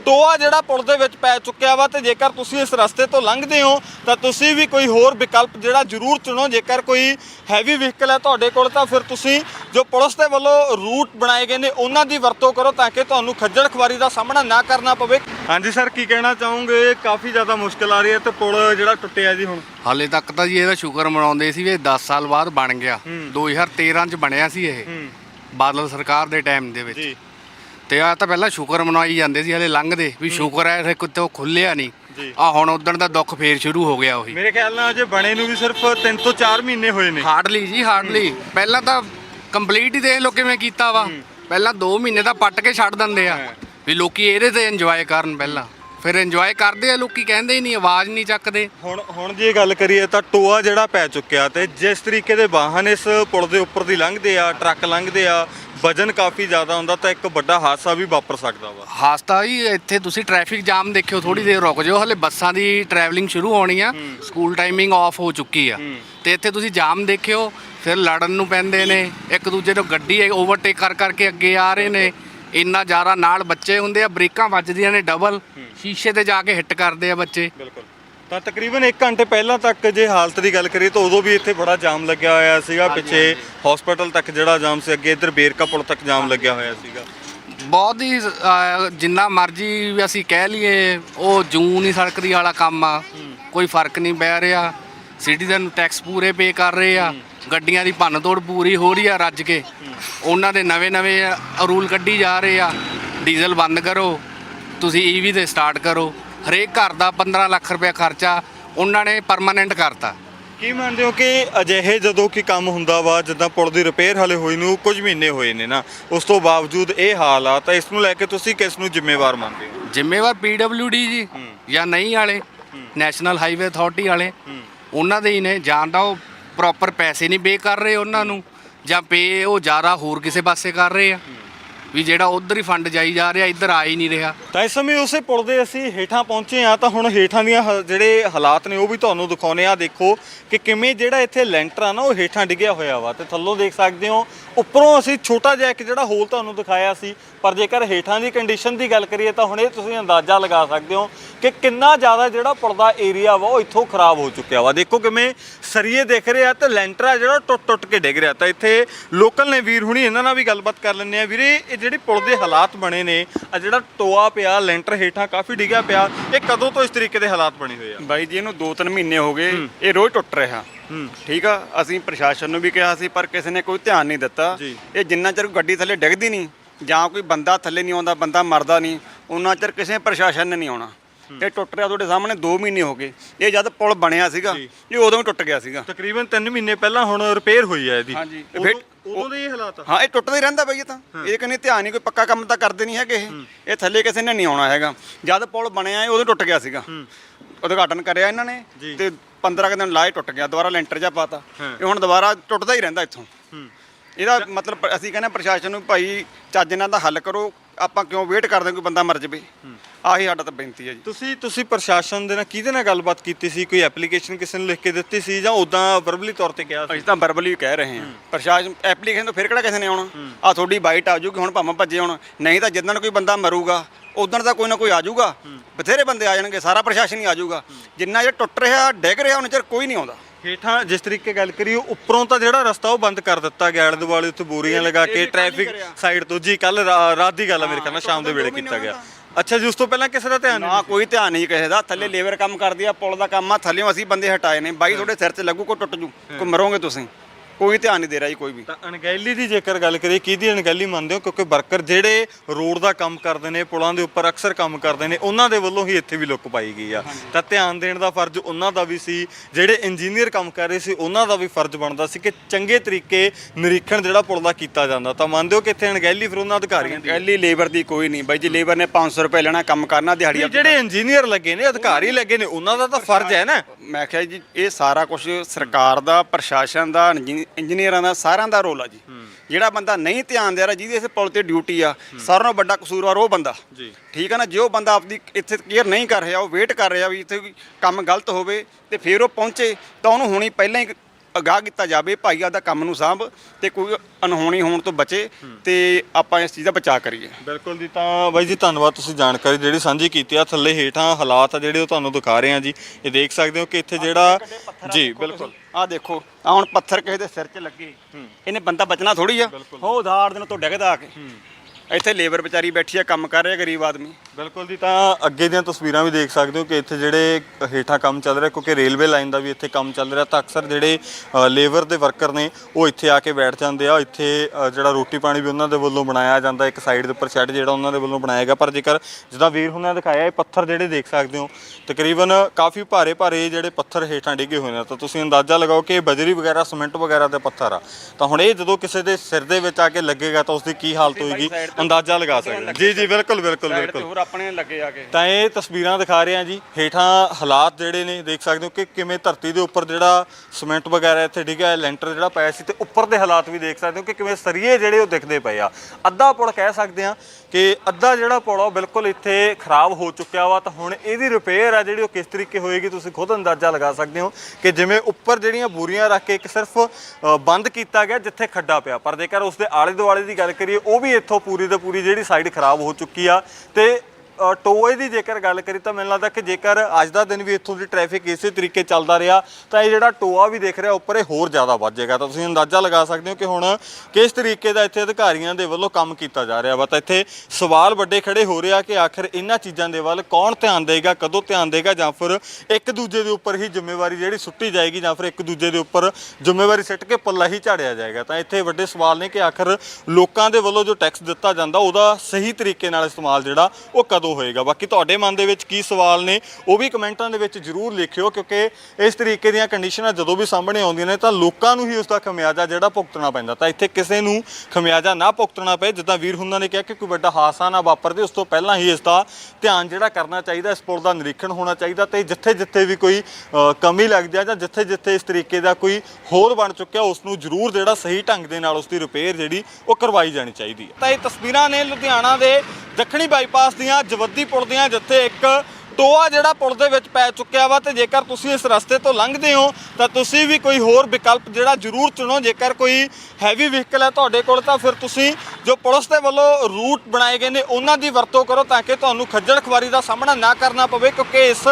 A: ਟੋਆ ਜਿਹੜਾ ਪੁਲ ਦੇ ਵਿੱਚ ਪੈ ਚੁੱਕਿਆ ਵਾ ਤੇ ਜੇਕਰ ਤੁਸੀਂ ਇਸ ਰਸਤੇ ਤੋਂ ਲੰਘਦੇ ਹੋ ਤਾਂ ਤੁਸੀਂ ਵੀ ਕੋਈ ਹੋਰ ਵਿਕਲਪ ਜਿਹੜਾ ਜ਼ਰੂਰ ਚੁਣੋ। ਜੇਕਰ ਕੋਈ ਹੈਵੀ ਵਹੀਕਲ ਹੈ ਤੁਹਾਡੇ ਕੋਲ ਤਾਂ ਫਿਰ ਤੁਸੀਂ ਜੋ ਪੁਲਿਸ ਦੇ ਵੱਲੋਂ ਰੂਟ ਬਣਾਏ ਗਏ ਨੇ ਉਹਨਾਂ ਦੀ ਵਰਤੋਂ ਕਰੋ ਤਾਂ ਕਿ ਤੁਹਾਨੂੰ ਖੱਜਲ ਖਵਾਰੀ ਦਾ ਸਾਹਮਣਾ ਨਾ ਕਰਨਾ ਪਵੇ। ਹਾਂਜੀ ਸਰ ਕੀ ਕਹਿਣਾ ਚਾਹੋਗੇ? ਕਾਫੀ ਜ਼ਿਆਦਾ ਮੁਸ਼ਕਲ ਆ ਰਹੀ ਹੈ ਤੇ ਪੁਲ ਜਿਹੜਾ ਟੁੱਟਿਆ ਜੀ ਹੁਣ।
B: ਹਾਲੇ ਤੱਕ ਤਾਂ ਜੀ ਇਹਦਾ ਸ਼ੁਕਰ ਮਨਾਉਂਦੇ ਸੀ ਵੀ ਇਹ 10 ਸਾਲ ਬਾਅਦ ਬਣ ਗਿਆ। 2013 ਚ ਬਣਿਆ ਸੀ ਇਹ। ਬਾਦਲ ਸਰਕਾਰ ਦੇ ਟਾਈਮ ਦੇ ਵਿੱਚ।
A: ਜੀ।
B: ਤੇ ਆ ਤਾਂ ਪਹਿਲਾਂ ਸ਼ੁਕਰ ਮਨਾਈ ਜਾਂਦੇ ਸੀ ਹਲੇ ਲੰਘਦੇ ਵੀ ਸ਼ੁਕਰ ਹੈ ਇਹ ਕਿਤੇ ਖੁੱਲਿਆ ਨਹੀਂ। ਆ ਹੁਣ ਉਦੋਂ ਦਾ ਦੁੱਖ ਫੇਰ ਸ਼ੁਰੂ ਹੋ ਗਿਆ ਉਹੀ।
A: ਮੇਰੇ ਖਿਆਲ ਨਾਲ ਅਜੇ ਬਣੇ ਨੂੰ ਵੀ ਸਿਰਫ 3 ਤੋਂ 4 ਮਹੀਨੇ ਹੋਏ ਨੇ।
B: ਹਾਰਡਲੀ ਜੀ ਹਾਰਡਲੀ। ਪਹਿਲਾਂ ਤਾਂ ਕੰਪਲੀਟ ਹੀ ਦੇਖ ਲੋ ਕਿਵੇਂ ਕੀਤਾ ਵਾ। ਪਹਿਲਾਂ 2 ਮਹੀਨੇ ਤਾਂ ਪੱਟ ਕੇ ਛੱਡ ਦਿੰਦੇ ਆ। ਵੀ ਲੋਕੀ ਇਹਦੇ ਤੇ ਇੰਜੋਏ ਕਰਨ ਪਹਿਲਾਂ। ਫਿਰ ਇੰਜੋਏ ਕਰਦੇ ਆ ਲੋਕੀ ਕਹਿੰਦੇ ਹੀ ਨਹੀਂ ਆਵਾਜ਼ ਨਹੀਂ ਚੱਕਦੇ।
A: ਹੁਣ ਹੁਣ ਜੇ ਗੱਲ ਕਰੀਏ ਤਾਂ ਟੋਆ ਜਿਹੜਾ ਪੈ ਚੁੱਕਿਆ ਤੇ ਜਿਸ ਤਰੀਕੇ ਦੇ ਵਾਹਨ ਇਸ ਪੁਲ ਦੇ ਉੱਪਰ ਦੀ ਲੰਘਦੇ ਆ ਟਰੱਕ ਲੰਘਦੇ ਆ ਵਜਨ ਕਾਫੀ ਜ਼ਿਆਦਾ ਹੁੰਦਾ ਤਾਂ ਇੱਕ ਵੱਡਾ ਹਾਦਸਾ ਵੀ ਵਾਪਰ ਸਕਦਾ ਵਾ।
B: ਹਾਸਤਾ ਜੀ ਇੱਥੇ ਤੁਸੀਂ ਟ੍ਰੈਫਿਕ ਜਾਮ ਦੇਖਿਓ ਥੋੜੀ ਦੇਰ ਰੁਕ ਜਾਓ। ਹਲੇ ਬੱਸਾਂ ਦੀ ਟਰੈਵਲਿੰਗ ਸ਼ੁਰੂ ਹੋਣੀ ਆ। ਸਕੂਲ ਟਾਈਮਿੰਗ ਆਫ ਹੋ ਚੁੱਕੀ ਆ। ਤੇ ਇੱਥੇ ਤੁਸੀਂ ਜਾਮ ਦੇਖਿਓ ਫਿਰ ਲੜਨ ਨੂੰ ਪੈਂਦੇ ਨੇ। ਇੱਕ ਦੂਜੇ ਨੂੰ ਗੱਡੀ ਓਵਰਟੇਕ ਕਰ ਕਰਕੇ ਅੱਗੇ ਆ ਰਹੇ ਨੇ। ਇੰਨਾ ਜ਼ਿਆਦਾ ਨਾਲ ਬੱਚੇ ਹੁੰਦੇ ਆ ਬ੍ਰੇਕਾਂ ਵੱਜਦੀਆਂ ਨੇ ਡਬਲ ਸ਼ੀਸ਼ੇ ਤੇ ਜਾ ਕੇ ਹਿੱਟ ਕਰਦੇ ਆ ਬੱਚੇ।
A: ਬਿਲਕੁਲ। ਤਾਂ ਤਕਰੀਬਨ 1 ਘੰਟੇ ਪਹਿਲਾਂ ਤੱਕ ਜੇ ਹਾਲਤ ਦੀ ਗੱਲ ਕਰੀਏ ਤਾਂ ਉਦੋਂ ਵੀ ਇੱਥੇ ਬੜਾ ਜਾਮ ਲੱਗਿਆ ਹੋਇਆ ਸੀਗਾ ਪਿੱਛੇ ਹਸਪੀਟਲ ਤੱਕ ਜਿਹੜਾ ਜਾਮ ਸੀ ਅੱਗੇ ਇੱਧਰ ਬੇਰਕਾ ਪੁਲ ਤੱਕ ਜਾਮ ਲੱਗਿਆ ਹੋਇਆ ਸੀਗਾ।
B: ਬਹੁਤ ਹੀ ਅਹ, ਜਿੰਨਾ ਮਰਜ਼ੀ ਅਸੀਂ ਕਹਿ ਲਈਏ ਉਹ ਜੂਨ ਹੀ ਸੜਕ ਦੀ ਵਾਲਾ ਕੰਮ ਆ। ਕੋਈ ਫ਼ਰਕ ਨਹੀਂ ਪੈ ਰਿਹਾ। ਸਿਟੀਜ਼ਨ ਟੈਕਸ ਪੂਰੇ ਪੇ ਕਰ ਰਹੇ ਆ। ਗੱਡੀਆਂ ਦੀ ਭੰਨ ਤੋੜ ਪੂਰੀ ਹੋ ਰਹੀ ਆ ਰੱਜ ਕੇ। ਉਹਨਾਂ ਦੇ ਨਵੇਂ ਨਵੇਂ ਰੂਲ ਕੱਢੀ ਜਾ ਰਹੇ ਆ। ਡੀਜ਼ਲ ਬੰਦ ਕਰੋ। ਤੁਸੀਂ ਈਵੀ ਤੇ ਸਟਾਰਟ ਕਰੋ। ਹਰੇਕ ਘਰ ਦਾ 15 ਲੱਖ ਰੁਪਏ ਖਰਚਾ ਉਹਨਾਂ ਨੇ ਪਰਮਾਨੈਂਟ ਕਰਤਾ।
A: ਕੀ ਮੰਨਦੇ ਹੋ ਕਿ ਅਜਿਹੇ ਜਦੋਂ ਕੀ ਕੰਮ ਹੁੰਦਾ ਵਾ ਜਿੱਦਾਂ ਪੁਲ ਦੀ ਰਿਪੇਅਰ ਹਲੇ ਹੋਈ ਨੂੰ ਕੁਝ ਮਹੀਨੇ ਹੋਏ ਨੇ ਨਾ ਉਸ ਤੋਂ ਬਾਵਜੂਦ ਇਹ ਹਾਲ ਆ ਤਾਂ ਇਸ ਨੂੰ ਲੈ ਕੇ ਤੁਸੀਂ ਕਿਸ ਨੂੰ ਜ਼ਿੰਮੇਵਾਰ ਮੰਨਦੇ ਹੋ?
B: ਜ਼ਿੰਮੇਵਾਰ ਪੀਡਬਲਯੂਡੀ ਜੀ ਜਾਂ ਨਹੀਂ ਵਾਲੇ ਨੈਸ਼ਨਲ ਹਾਈਵੇ ਅਥਾਰਟੀ ਵਾਲੇ ਉਹਨਾਂ ਦੇ ਹੀ ਨੇ ਜਾਂ ਤਾਂ ਉਹ ਪ੍ਰੋਪਰ ਪੈਸੇ ਨਹੀਂ ਪੇ ਕਰ ਰਹੇ ਉਹਨਾਂ ਨੂੰ ਜਾਂ ਪੇ ਉਹ ਜ਼ਿਆਦਾ ਹੋਰ ਕਿਸੇ ਪਾਸੇ ਕਰ ਰਹੇ ਆ। ਵੀ ਜਿਹੜਾ ਉਧਰ ਹੀ ਫੰਡ ਜਾਈ ਜਾ ਰਿਹਾ, ਇੱਧਰ ਆ ਹੀ ਨਹੀਂ ਰਿਹਾ।
A: ਤਾਂ ਇਸ ਸਮੇਂ ਉਸੇ ਪੁਲ ਦੇ ਅਸੀਂ ਹੇਠਾਂ ਪਹੁੰਚੇ ਆ ਤਾਂ ਹੁਣ ਹੇਠਾਂ ਦੀਆਂ ਹ- ਜਿਹੜੇ ਹਾਲਾਤ ਨੇ ਉਹ ਵੀ ਤੁਹਾਨੂੰ ਦਿਖਾਉਨੇ ਆ ਦੇਖੋ ਕਿ ਕਿਵੇਂ ਜਿਹੜਾ ਇੱਥੇ ਲੈਂਟਰ ਆ ਨਾ, ਉਹ ਹੇਠਾਂ ਡਿੱਗਿਆ ਹੋਇਆ ਵਾ। ਤੇ ਥੱਲੋਂ ਦੇਖ ਸਕਦੇ ਹੋ ਉੱਪਰੋਂ ਅਸੀਂ ਛੋਟਾ ਜਿਹਾ ਇੱਕ ਜਿਹੜਾ ਹੋਲ ਤੁਹਾਨੂੰ ਦਿਖਾਇਆ ਸੀ, ਪਰ ਜੇਕਰ ਹੇਠਾਂ ਦੀ ਕੰਡੀਸ਼ਨ ਦੀ ਗੱਲ ਕਰੀਏ ਤਾਂ ਹੁਣ ਇਹ ਤੁਸੀਂ ਅੰਦਾਜ਼ਾ ਲਗਾ ਸਕਦੇ ਹੋ ਕਿ ਕਿੰਨਾ ਜ਼ਿਆਦਾ ਜਿਹੜਾ ਪੁਲ ਦਾ ਏਰੀਆ ਵਾ ਉਹ ਇੱਥੋਂ ਖਰਾਬ ਹੋ ਚੁੱਕਿਆ ਵਾ। ਦੇਖੋ ਕਿਵੇਂ ਸਰੀਏ ਦੇਖ ਰਿਹਾ ਤੇ ਲੈਂਟਰ ਆ ਜਿਹੜਾ ਟੁੱਟ ਟੁੱਟ ਕੇ ਡਿੱਗ ਰਿਹਾ। ਤਾਂ ਇੱਥੇ ਲੋਕਲ ਨੇ ਵੀਰ ਹੁਣੀ ਇਹਨਾਂ ਨਾਲ ਵੀ ਗੱਲਬਾਤ ਕਰ ਲੈਂਦੇ ਆ ਵੀਰੇ, ਇਹ ਜਿਹੜੇ ਪੁਲ ਦੇ ਹਾਲਾਤ ਬਣੇ ਨੇ, ਆ ਜਿਹੜਾ ਟੋਆ ਪਿਆ, ਲੈਂਟਰ ਹੇਠਾਂ ਕਾਫੀ ਡਿੱਗਿਆ ਪਿਆ, ਇਹ ਕਦੋਂ ਤੋਂ ਇਸ ਤਰੀਕੇ ਦੇ ਹਾਲਾਤ ਬਣੇ ਹੋਏ ਆ?
C: ਬਾਈ ਜੀ, ਇਹਨੂੰ 2-3 ਮਹੀਨੇ ਹੋ ਗਏ, ਇਹ ਰੋਜ਼ ਟੁੱਟ ਰਿਹਾ। ਠੀਕ ਆ ਅਸੀਂ ਪ੍ਰਸ਼ਾਸਨ ਨੂੰ ਵੀ ਕਿਹਾ ਸੀ ਪਰ ਕਿਸੇ ਨੇ ਕੋਈ ਧਿਆਨ ਨਹੀਂ ਦਿੱਤਾ। ਇਹ ਜਿੰਨਾ ਚਿਰ ਗੱਡੀ ਥੱਲੇ ਡਿੱਗਦੀ ਨਹੀਂ ਜਾਂ ਕੋਈ ਬੰਦਾ ਥੱਲੇ ਨਹੀਂ ਆਉਂਦਾ ਬੰਦਾ ਮਰਦਾ ਨਹੀਂ ਉਹਨਾਂ ਚਿਰ ਕਿਸੇ ਪ੍ਰਸ਼ਾਸਨ ਨੇ ਨਹੀਂ ਆਉਣਾ। ਇਹ ਟੁੱਟ ਰਿਹਾ ਤੁਹਾਡੇ ਸਾਹਮਣੇ 2 ਮਹੀਨੇ ਹੋ ਗਏ। ਇਹ ਜਦ ਪੁਲ ਬਣਿਆ ਸੀਗਾ ਇਹ ਉਦੋਂ ਹੀ ਟੁੱਟ ਗਿਆ ਸੀਗਾ।
A: ਤਕਰੀਬਨ 3 ਮਹੀਨੇ ਪਹਿਲਾਂ ਹੁਣ ਰਿਪੇਅਰ ਹੋਈ ਆ ਇਹਦੀ।
C: ਹਾਂਜੀ।
A: ਉਦੋਂ-
C: ਫਿਰ-
A: ਉਦੋਂ ਦੇ ਇਹ ਹਾਲਾਤ ਆ।
C: ਹਾਂ ਇਹ ਟੁੱਟਦਾ ਹੀ ਰਹਿੰਦਾ ਬਈ ਇਹ ਤਾਂ। ਇਹ ਕਹਿੰਦੇ ਧਿਆਨ ਨਹੀਂ ਕੋਈ ਪੱਕਾ ਕੰਮ ਤਾਂ ਕਰਦੇ ਨਹੀਂ ਹੈਗੇ ਇਹ। ਇਹ ਥੱਲੇ ਕਿਸੇ ਨੇ ਨਹੀਂ ਆਉਣਾ ਹੈਗਾ। ਜਦ ਪੁਲ ਬਣਿਆ ਇਹ ਉਦੋਂ ਟੁੱਟ ਗਿਆ ਸੀਗਾ। ਉਦਘਾਟਨ ਕਰਿਆ ਇਹਨਾਂ ਨੇ। ਤੇ 15 ਕੁ ਦਿਨ ਲਾਏ ਟੁੱਟ ਗਿਆ ਦੁਬਾਰਾ ਲੈਂਟਰ ਜਾ ਪਾਤਾ ਇਹ ਹੁਣ ਦੁਬਾਰਾ ਟੁੱਟਦਾ ਹੀ ਰਹਿੰਦਾ ਇੱਥੋਂ। ਇਹਦਾ ਮਤਲਬ ਅਸੀਂ ਕਹਿੰਦੇ ਪ੍ਰਸ਼ਾਸਨ ਨੂੰ ਭਾਈ ਚੱਜ ਇਹਨਾਂ ਦਾ ਹੱਲ ਕਰੋ ਆਪਾਂ ਕਿਉਂ ਵੇਟ ਕਰਦੇ ਕੋਈ ਬੰਦਾ ਮਰ ਜਾਵੇ। ਆਹੀ ਸਾਡਾ ਤਾਂ ਬੇਨਤੀ ਹੈ ਜੀ।
A: ਤੁਸੀਂ ਤੁਸੀਂ ਪ੍ਰਸ਼ਾਸਨ ਦੇ ਨਾਲ ਕਿਹਦੇ ਨਾਲ ਗੱਲਬਾਤ ਕੀਤੀ ਸੀ? ਕੋਈ ਐਪਲੀਕੇਸ਼ਨ ਕਿਸੇ ਨੂੰ ਲਿਖ ਕੇ ਦਿੱਤੀ ਸੀ ਜਾਂ ਉਦਾਂ ਵਰਬਲੀ ਤੌਰ ਤੇ ਕਿਹਾ ਸੀ?
C: ਅਸੀਂ ਤਾਂ ਵਰਬਲੀ ਕਹਿ ਰਹੇ ਹਾਂ। ਪ੍ਰਸ਼ਾਸਨ ਐਪਲੀਕੇਸ਼ਨ ਤੋਂ ਫਿਰ ਕਿਹੜਾ ਕਿਸੇ ਨੇ ਆਉਣਾ? ਆ ਤੁਹਾਡੀ ਬਾਈਟ ਆ ਜਾਊਗੀ ਹੁਣ ਭਾਵੇਂ ਭੱਜੇ ਹੁਣ ਨਹੀਂ ਤਾਂ ਜਿੱਦਣ ਕੋਈ ਬੰਦਾ ਮਰੂਗਾ ਉਦੋਂ ਤਾਂ ਕੋਈ ਨਾ ਕੋਈ ਆ ਜਾਊਗਾ ਬਥੇਰੇ ਬੰਦੇ ਆ ਜਾਣਗੇ ਸਾਰਾ ਪ੍ਰਸ਼ਾਸਨ ਹੀ ਆ ਜਾਊਗਾ ਜਿੰਨਾ ਇਹ ਟੁੱਟ ਰਿਹਾ ਡਿੱਗ ਰਿਹਾ ਉਹਨਾਂ ਚਿਰ ਕੋਈ ਨਹੀਂ ਆਉਂਦਾ।
A: ਹੇਠਾਂ ਜਿਸ ਤਰੀਕੇ ਗੱਲ ਕਰੀ ਉੱਪਰੋਂ ਤਾਂ ਜਿਹੜਾ ਰਸਤਾ ਉਹ ਬੰਦ ਕਰ ਦਿੱਤਾ ਗਿਆ ਆਲੇ ਦੁਆਲੇ ਉੱਤੇ ਬੋਰੀਆਂ ਲਗਾ ਕੇ ਟ੍ਰੈਫਿਕ। ਸਾਈਡ ਤੋਂ ਜੀ ਕੱਲ ਰਾਤ ਦੀ ਗੱਲ ਆ ਮੇਰੇ ਖਿਆਲ ਨਾਲ ਸ਼ਾਮ ਦੇ ਵੇਲੇ ਕੀਤਾ ਗਿਆ। ਅੱਛਾ ਜੀ ਉਸ ਤੋਂ ਪਹਿਲਾਂ ਕਿਸੇ ਦਾ ਧਿਆਨ ਨਹੀਂ
C: ਨਾ ਕੋਈ ਧਿਆਨ ਨਹੀਂ ਕਿਸੇ ਦਾ। ਥੱਲੇ ਲੇਬਰ ਕੰਮ ਕਰਦੀ ਆ ਪੁਲ ਦਾ ਕੰਮ ਆ ਥੱਲੇੋਂ ਅਸੀਂ ਬੰਦੇ ਹਟਾਏ ਨੇ। ਬਾਈ ਤੁਹਾਡੇ ਸਿਰ 'ਚ ਲੱਗੂ ਕੋ ਟੁੱਟ ਜੂ। ਕੋ ਮਰੋਗੇ ਤੁਸੀਂ। ਕੋਈ ਧਿਆਨ ਨਹੀਂ ਦੇ ਰਿਹਾ ਜੀ ਕੋਈ ਵੀ।
A: ਤਾਂ ਅਣਗਹਿਲੀ ਦੀ ਜੇਕਰ ਗੱਲ ਕਰੀਏ ਕਿਹਦੀ ਅਣਗਹਿਲੀ ਮੰਨਦੇ ਹੋ? ਕਿਉਂਕਿ ਵਰਕਰ ਜਿਹੜੇ ਰੋਡ ਦਾ ਕੰਮ ਕਰਦੇ ਨੇ ਪੁਲਾਂ ਦੇ ਉੱਪਰ ਅਕਸਰ ਕੰਮ ਕਰਦੇ ਨੇ ਉਹਨਾਂ ਦੇ ਵੱਲੋਂ ਹੀ ਇੱਥੇ ਵੀ ਲੁੱਕ ਪਾਈ ਗਈ ਆ। ਤਾਂ ਧਿਆਨ ਦੇਣ ਦਾ ਫਰਜ਼ ਉਹਨਾਂ ਦਾ ਵੀ ਸੀ। ਜਿਹੜੇ ਇੰਜੀਨੀਅਰ ਕੰਮ ਕਰ ਰਹੇ ਸੀ ਉਹਨਾਂ ਦਾ ਵੀ ਫਰਜ਼ ਬਣਦਾ ਸੀ ਕਿ ਚੰਗੇ ਤਰੀਕੇ ਨਿਰੀਖਣ ਜਿਹੜਾ ਪੁਲ ਦਾ ਕੀਤਾ ਜਾਂਦਾ। ਤਾਂ ਮੰਨਦੇ ਹੋ ਕਿ ਇੱਥੇ ਅਣਗਹਿਲੀ ਫਿਰ ਉਹਨਾਂ ਅਧਿਕਾਰੀਆਂ ਦੀ?
C: ਗੱਲੀ ਲੇਬਰ ਦੀ ਕੋਈ ਨਹੀਂ ਬਾਈ ਜੀ। ਲੇਬਰ ਨੇ 500 ਰੁਪਏ ਲੈਣਾ ਕੰਮ ਕਰਨਾ ਦਿਹਾੜੀ
A: ਜਿਹੜੇ ਇੰਜੀਨੀਅਰ ਲੱਗੇ ਨੇ ਅਧਿਕਾਰੀ ਲੱਗੇ ਨੇ ਉਹਨਾਂ ਦਾ ਤਾਂ ਫਰਜ਼ ਹੈ ਨਾ।
C: ਮੈਂ ਕਿਹਾ ਜੀ ਇਹ ਸਾਰਾ ਕੁਝ ਸਰਕਾਰ ਦਾ ਪ੍ਰਸ਼ਾਸਨ ਦਾ ਇੰਜੀ- ਇੰਜੀਨੀਅਰਾਂ ਦਾ ਸਾਰਿਆਂ ਦਾ ਰੋਲ ਆ ਜੀ। ਜਿਹੜਾ ਬੰਦਾ ਨਹੀਂ ਧਿਆਨ ਦੇ ਰਿਹਾ ਜਿਹਦੀ ਇਸ ਪੁਲ ਤੇ ਡਿਊਟੀ ਆ ਸਾਰਿਆਂ ਨਾਲੋਂ ਵੱਡਾ ਕਸੂਰਵਾਰ ਉਹ ਬੰਦਾ। ਠੀਕ ਆ ਨਾ ਜੇ ਉਹ ਬੰਦਾ ਆਪਦੀ ਇੱਥੇ ਕੇਅਰ ਨਹੀਂ ਕਰ ਰਿਹਾ ਉਹ ਵੇਟ ਕਰ ਰਿਹਾ ਵੀ ਇੱਥੇ ਕੰਮ ਗਲਤ ਹੋਵੇ ਤੇ ਫਿਰ ਉਹ ਪਹੁੰਚੇ ਤਾਂ ਉਹਨੂੰ ਹੁਣੀ ਪਹਿਲਾਂ ਹੀ ਅਗਾਹ ਕੀਤਾ ਜਾਵੇ ਭਾਈ ਆਪਦਾ ਕੰਮ ਨੂੰ ਸਾਂਭ ਤੇ ਕੋਈ ਅਨਹੋਣੀ ਹੋਣ ਤੋਂ ਬਚੇ ਤੇ ਆਪਾਂ ਇਸ ਚੀਜ਼ ਦਾ ਬਚਾਅ ਕਰੀਏ।
A: ਬਿਲਕੁਲ ਜੀ ਤਾਂ ਬਾਈ ਜੀ ਧੰਨਵਾਦ ਤੁਸੀਂ ਜਾਣਕਾਰੀ ਜਿਹੜੀ ਸਾਂਝੀ ਕੀਤੀ ਆ। ਥੱਲੇ ਹੇਠਾਂ ਹਾਲਾਤ ਆ ਜਿਹੜੇ ਉਹ ਤੁਹਾਨੂੰ ਦਿਖਾ ਰਹੇ ਆ ਜੀ। ਇਹ ਦੇਖ ਸਕਦੇ ਹੋ ਕਿ ਇੱਥੇ ਜਿਹੜਾ ਜੀ ਬਿਲਕੁਲ।
C: ਆਹ ਦੇਖੋ ਆ ਹੁਣ ਪੱਥਰ ਕਿਸੇ ਦੇ ਸਿਰ 'ਚ ਲੱਗੇ। ਇਹਨੇ ਬੰਦਾ ਬਚਣਾ ਥੋੜੀ ਆ। ਉਹ ਉਧਾਰ ਦਿਨ ਤੋਂ ਡਿੱਗਦਾ ਆ ਕੇ। ਇੱਥੇ ਲੇਬਰ ਵਿਚਾਰੀ ਬੈਠੀ ਆ ਕੰਮ ਕਰ ਰਿਹਾ ਗਰੀਬ ਆਦਮੀ।
A: ਬਿਲਕੁਲ ਜੀ ਤਾਂ ਅੱਗੇ ਦੀਆਂ ਤਸਵੀਰਾਂ ਵੀ ਦੇਖ ਸਕਦੇ ਹੋ ਕਿ ਇੱਥੇ ਜਿਹੜੇ ਹੇਠਾਂ ਕੰਮ ਚੱਲ ਰਿਹਾ ਕਿਉਂਕਿ ਰੇਲਵੇ ਲਾਈਨ ਦਾ ਵੀ ਇੱਥੇ ਕੰਮ ਚੱਲ ਰਿਹਾ ਤਾਂ ਅਕਸਰ ਜਿਹੜੇ ਲੇਬਰ ਦੇ ਵਰਕਰ ਨੇ ਉਹ ਇੱਥੇ ਆ ਕੇ ਬੈਠ ਜਾਂਦੇ ਆ। ਇੱਥੇ ਜਿਹੜਾ ਰੋਟੀ ਪਾਣੀ ਵੀ ਉਹਨਾਂ ਦੇ ਵੱਲੋਂ ਬਣਾਇਆ ਜਾਂਦਾ ਇੱਕ ਸਾਈਡ ਦੇ ਉੱਪਰ ਸ਼ੈੱਡ ਜਿਹੜਾ ਉਹਨਾਂ ਦੇ ਵੱਲੋਂ ਬਣਾਇਆ ਗਿਆ। ਪਰ ਜੇਕਰ ਜਿੱਦਾਂ ਵੀਰ ਹੁਣਾਂ ਦਿਖਾਇਆ ਇਹ ਪੱਥਰ ਜਿਹੜੇ ਦੇਖ ਸਕਦੇ ਹੋ ਤਕਰੀਬਨ ਕਾਫੀ ਭਾਰੇ ਭਾਰੇ ਜਿਹੜੇ ਪੱਥਰ ਹੇਠਾਂ ਡਿੱਗੇ ਹੋਏ ਨੇ। ਤਾਂ ਤੁਸੀਂ ਅੰਦਾਜ਼ਾ ਲਗਾਓ ਕਿ ਇਹ ਬਜਰੀ ਵਗੈਰਾ ਸੀਮੈਂਟ ਵਗੈਰਾ ਦੇ ਪੱਥਰ ਆ। ਤਾਂ ਹੁਣ ਇਹ ਜਦੋਂ ਕਿਸੇ ਦੇ ਸਿਰ ਦੇ ਵਿੱਚ ਆ ਕੇ ਲੱਗੇਗਾ ਤਾਂ ਉਸ ਦੀ ਕੀ ਹਾਲਤ ਹੋਏਗੀ? ਅੰਦਾਜ਼ਾ ਲਗਾ ਸਕਦੇ। ਜੀ ਜੀ ਬਿਲਕੁਲ ਬਿਲਕੁਲ ਬਿਲਕੁਲ।
C: ਹੋਰ ਆਪਣੇ ਲੱਗੇ ਆ ਕੇ।
A: ਤਾਂ ਇਹ ਤਸਵੀਰਾਂ ਦਿਖਾ ਰਹੇ ਆ ਜੀ। ਹੇਠਾਂ ਹਾਲਾਤ ਜਿਹੜੇ ਨੇ ਦੇਖ ਸਕਦੇ ਹੋ ਕਿ ਕਿਵੇਂ ਧਰਤੀ ਦੇ ਉੱਪਰ ਜਿਹੜਾ ਸੀਮੈਂਟ ਵਗੈਰਾ ਇੱਥੇ ਡਿੱਗਿਆ ਹੈ ਲੈਂਟਰ ਜਿਹੜਾ ਪਾਇਆ ਸੀ ਤੇ ਉੱਪਰ ਦੇ ਹਾਲਾਤ ਵੀ ਦੇਖ ਸਕਦੇ ਹੋ ਕਿ ਕਿਵੇਂ ਸਰੀਏ ਜਿਹੜੇ ਉਹ ਦਿਖਦੇ ਪਏ ਆ। ਅੱਧਾ ਪੁਲ ਕਹਿ ਸਕਦੇ ਆ ਕਿ ਅੱਧਾ ਜਿਹੜਾ ਪੌੜਾ ਉਹ ਬਿਲਕੁਲ ਇੱਥੇ ਖਰਾਬ ਹੋ ਚੁੱਕਿਆ ਵਾ, ਤਾਂ ਹੁਣ ਇਹਦੀ ਰਿਪੇਅਰ ਆ ਜਿਹੜੀ ਉਹ ਕਿਸ ਤਰੀਕੇ ਹੋਏਗੀ, ਤੁਸੀਂ ਖੁਦ ਅੰਦਾਜ਼ਾ ਲਗਾ ਸਕਦੇ ਹੋ ਕਿ ਜਿਵੇਂ ਉੱਪਰ ਜਿਹੜੀਆਂ ਬੂਰੀਆਂ ਰੱਖ ਕੇ ਇੱਕ ਸਿਰਫ ਬੰਦ ਕੀਤਾ ਗਿਆ ਜਿੱਥੇ ਖੱਡਾ ਪਿਆ। ਪਰ ਜੇਕਰ ਉਸ ਦੇ ਆਲੇ ਦੁਆਲੇ ਦੀ ਗੱਲ ਕਰੀਏ, ਉਹ ਵੀ ਇੱਥੋਂ ਪੂਰੀ ਤੇ ਪੂਰੀ ਜਿਹੜੀ ਸਾਈਡ ਖਰਾਬ ਹੋ ਚੁੱਕੀ ਆ, ਤੇ ਟੋਏ ਦੀ ਜੇਕਰ ਗੱਲ ਕਰੀ ਤਾਂ ਮੈਨੂੰ ਲੱਗਦਾ ਕਿ ਜੇਕਰ ਅੱਜ ਦਾ ਦਿਨ ਵੀ ਇੱਥੋਂ ਦੀ ਟ੍ਰੈਫਿਕ ਇਸੇ ਤਰੀਕੇ ਚੱਲਦਾ ਰਿਹਾ, ਤਾਂ ਇਹ ਜਿਹੜਾ ਟੋਆ ਵੀ ਦੇਖ ਰਿਹਾ, ਉੱਪਰ ਇਹ ਹੋਰ ਜ਼ਿਆਦਾ ਵੱਧ ਜਾਏਗਾ। ਤਾਂ ਤੁਸੀਂ ਅੰਦਾਜ਼ਾ ਲਗਾ ਸਕਦੇ ਹੋ ਕਿ ਹੁਣ ਕਿਸ ਤਰੀਕੇ ਦਾ ਇੱਥੇ ਅਧਿਕਾਰੀਆਂ ਦੇ ਵੱਲੋਂ ਕੰਮ ਕੀਤਾ ਜਾ ਰਿਹਾ ਵਾ। ਤਾਂ ਇੱਥੇ ਸਵਾਲ ਵੱਡੇ ਖੜੇ ਹੋ ਰਿਹਾ ਕਿ ਆਖਰ ਇਹਨਾਂ ਚੀਜ਼ਾਂ ਦੇ ਵੱਲ ਕੌਣ ਧਿਆਨ ਦੇਗਾ, ਕਦੋਂ ਧਿਆਨ ਦੇਗਾ, ਜਾਂ ਫਿਰ ਇੱਕ ਦੂਜੇ ਦੇ ਉੱਪਰ ਹੀ ਜ਼ਿੰਮੇਵਾਰੀ ਜਿਹੜੀ ਸੁੱਟੀ ਜਾਏਗੀ, ਜਾਂ ਫਿਰ ਇੱਕ ਦੂਜੇ ਦੇ ਉੱਪਰ ਜ਼ਿੰਮੇਵਾਰੀ ਸਿੱਟ ਕੇ ਪੱਲਾ ਹੀ ਝਾੜਿਆ ਜਾਏਗਾ। ਤਾਂ ਇੱਥੇ ਵੱਡੇ ਸਵਾਲ ਨੇ ਕਿ ਆਖਰ ਲੋਕਾਂ ਦੇ ਵੱਲੋਂ ਜੋ ਟੈਕਸ ਦਿੱਤਾ ਜਾਂਦਾ, ਉਹਦਾ ਸਹੀ ਤਰੀਕੇ ਨਾਲ ਇਸਤੇਮਾਲ ਜਿਹੜਾ, ਉਹ ਕਦੋਂ ਹੋਏਗਾ। ਬਾਕੀ ਤੁਹਾਡੇ ਮਨ ਦੇ ਵਿੱਚ ਕੀ ਸਵਾਲ ਨੇ, ਉਹ ਵੀ ਕਮੈਂਟਾਂ ਦੇ ਵਿੱਚ ਜਰੂਰ ਲਿਖਿਓ, ਕਿਉਂਕਿ ਇਸ ਤਰੀਕੇ ਦੀਆਂ ਕੰਡੀਸ਼ਨਾਂ ਜਦੋਂ ਵੀ ਸਾਹਮਣੇ ਆਉਂਦੀਆਂ ਨੇ, ਤਾਂ ਲੋਕਾਂ ਨੂੰ ਹੀ ਉਸ ਦਾ ਖਮਿਆਜਾ ਜਿਹੜਾ ਭੁਗਤਣਾ ਪੈਂਦਾ। ਤਾਂ ਇੱਥੇ ਕਿਸੇ ਨੂੰ ਖਮਿਆਜਾ ਨਾ ਭੁਗਤਣਾ ਪਏ, ਜਿੱਦਾਂ ਵੀਰ ਹੁੰਦਾ ਨੇ ਕਿਹਾ ਕਿ ਕੋਈ ਵੱਡਾ ਹਾਦਸਾ ਨਾ ਵਾਪਰਦੇ, ਉਸ ਤੋਂ ਪਹਿਲਾਂ ਹੀ ਇਸ ਦਾ ਧਿਆਨ ਜਿਹੜਾ ਕਰਨਾ ਚਾਹੀਦਾ, ਇਸ ਪੁਲ ਦਾ ਨਿਰੀਖਣ ਹੋਣਾ ਚਾਹੀਦਾ, ਤੇ ਜਿੱਥੇ ਜਿੱਥੇ ਵੀ ਕੋਈ ਕਮੀ ਲੱਗਦੀ ਆ ਜਾਂ ਜਿੱਥੇ ਜਿੱਥੇ ਇਸ ਤਰੀਕੇ ਦਾ ਕੋਈ ਹੋਰ ਬਣ ਚੁੱਕਿਆ, ਉਸ ਨੂੰ ਜਰੂਰ ਜਿਹੜਾ ਸਹੀ ਢੰਗ ਦੇ ਨਾਲ ਉਸ ਦੀ ਰਿਪੇਅਰ ਜਿਹੜੀ, ਉਹ ਕਰਵਾਈ ਜਾਣੀ ਚਾਹੀਦੀ ਹੈ। ਤਾਂ ਇਹ ਤਸਵੀਰਾਂ ਨੇ ਲੁਧਿਆਣਾ ਦੇ ਦੱਖਣੀ ਬਾਈਪਾਸ ਦੀਆਂ ਜਵੱਦੀ ਪੁਲ ਦੀਆਂ, ਜਿੱਥੇ ਇੱਕ ਟੋਆ ਜਿਹੜਾ ਪੁਲ ਦੇ ਵਿੱਚ ਪੈ ਚੁੱਕਿਆ ਵਾ, ਤੇ ਜੇਕਰ ਤੁਸੀਂ ਇਸ ਰਸਤੇ ਤੋਂ ਲੰਘਦੇ ਹੋ, ਤਾਂ ਤੁਸੀਂ ਵੀ ਕੋਈ ਹੋਰ ਵਿਕਲਪ ਜਿਹੜਾ ਜ਼ਰੂਰ ਚੁਣੋ। ਜੇਕਰ ਕੋਈ ਹੈਵੀ ਵਹੀਕਲ ਹੈ ਤੁਹਾਡੇ ਕੋਲ, ਤਾਂ ਫਿਰ ਤੁਸੀਂ ਜੋ ਪੁਲਿਸ ਦੇ ਵੱਲੋਂ ਰੂਟ ਬਣਾਏ ਗਏ ਨੇ, ਉਹਨਾਂ ਦੀ ਵਰਤੋਂ ਕਰੋ ਤਾਂ ਕਿ ਤੁਹਾਨੂੰ ਖੱਜਲ ਖਵਾਰੀ ਦਾ ਸਾਹਮਣਾ ਨਾ ਕਰਨਾ ਪਵੇ, ਕਿਉਂਕਿ ਇਸ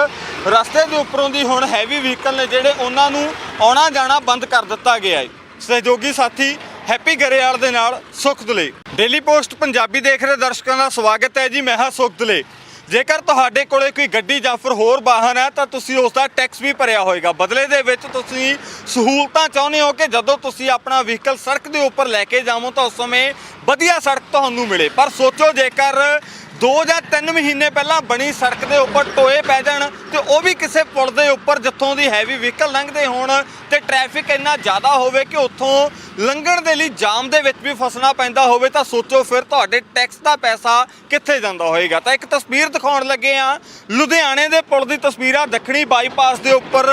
A: ਰਸਤੇ ਦੇ ਉੱਪਰੋਂ ਦੀ ਹੁਣ ਹੈਵੀ ਵਹੀਕਲ ਨੇ ਜਿਹੜੇ ਉਹਨਾਂ ਨੂੰ ਆਉਣਾ ਜਾਣਾ ਬੰਦ ਕਰ ਦਿੱਤਾ ਗਿਆ ਹੈ। ਸਹਿਯੋਗੀ ਸਾਥੀ ਹੈਪੀ ਗਰੇਵਾਲ ਦੇ ਨਾਲ ਸੁਖ ਦੁਲੇ ਡੇਲੀ ਪੋਸਟ ਪੰਜਾਬੀ ਦੇਖ ਰਹੇ ਦਰਸ਼ਕਾਂ ਦਾ ਸਵਾਗਤ ਹੈ ਜੀ, ਮੈਂ ਹਾਂ ਸੁਖਦਲੇ ਜੇਕਰ ਤੁਹਾਡੇ ਕੋਲੇ ਕੋਈ ਗੱਡੀ ਜਾਂ ਫਿਰ ਹੋਰ ਵਾਹਨ ਹੈ, ਤਾਂ ਤੁਸੀਂ ਉਸ ਦਾ ਟੈਕਸ ਵੀ ਭਰਿਆ ਹੋਏਗਾ। ਬਦਲੇ ਦੇ ਵਿੱਚ ਤੁਸੀਂ ਸਹੂਲਤਾਂ ਚਾਹੁੰਦੇ ਹੋ ਕਿ ਜਦੋਂ ਤੁਸੀਂ ਆਪਣਾ ਵਹੀਕਲ ਸੜਕ ਦੇ ਉੱਪਰ ਲੈ ਕੇ ਜਾਵੋ, ਤਾਂ ਉਸ ਸਮੇਂ ਵਧੀਆ ਸੜਕ ਤੁਹਾਨੂੰ ਮਿਲੇ। ਪਰ ਸੋਚੋ, ਜੇਕਰ 2 ਜਾਂ 3 ਮਹੀਨੇ ਪਹਿਲਾਂ ਬਣੀ ਸੜਕ ਦੇ ਉੱਪਰ ਟੋਏ ਪੈ ਜਾਣ ਤੇ ਉਹ ਵੀ ਕਿਸੇ ਪੁਲ ਦੇ ਉੱਪਰ ਜਿੱਥੋਂ ਦੀ ਹੈਵੀ ਵਹੀਕਲ ਲੰਘਦੇ ਹੋਣ ਤੇ ਟ੍ਰੈਫਿਕ ਇੰਨਾ ਜ਼ਿਆਦਾ ਹੋਵੇ ਕਿ ਉੱਥੋਂ ਲੰਘਣ ਦੇ ਲਈ ਜਾਮ ਦੇ ਵਿੱਚ ਵੀ ਫਸਣਾ ਪੈਂਦਾ ਹੋਵੇ ਤਾਂ ਸੋਚੋ ਫਿਰ ਤੁਹਾਡੇ ਟੈਕਸ ਦਾ ਪੈਸਾ ਕਿੱਥੇ ਜਾਂਦਾ ਹੋਏਗਾ। ਤਾਂ ਇੱਕ ਤਸਵੀਰ ਦਿਖਾਉਣ ਲੱਗੇ ਆ ਲੁਧਿਆਣੇ ਦੇ ਪੁਲ ਦੀ ਤਸਵੀਰ ਆ ਦੱਖਣੀ ਬਾਈਪਾਸ ਦੇ ਉੱਪਰ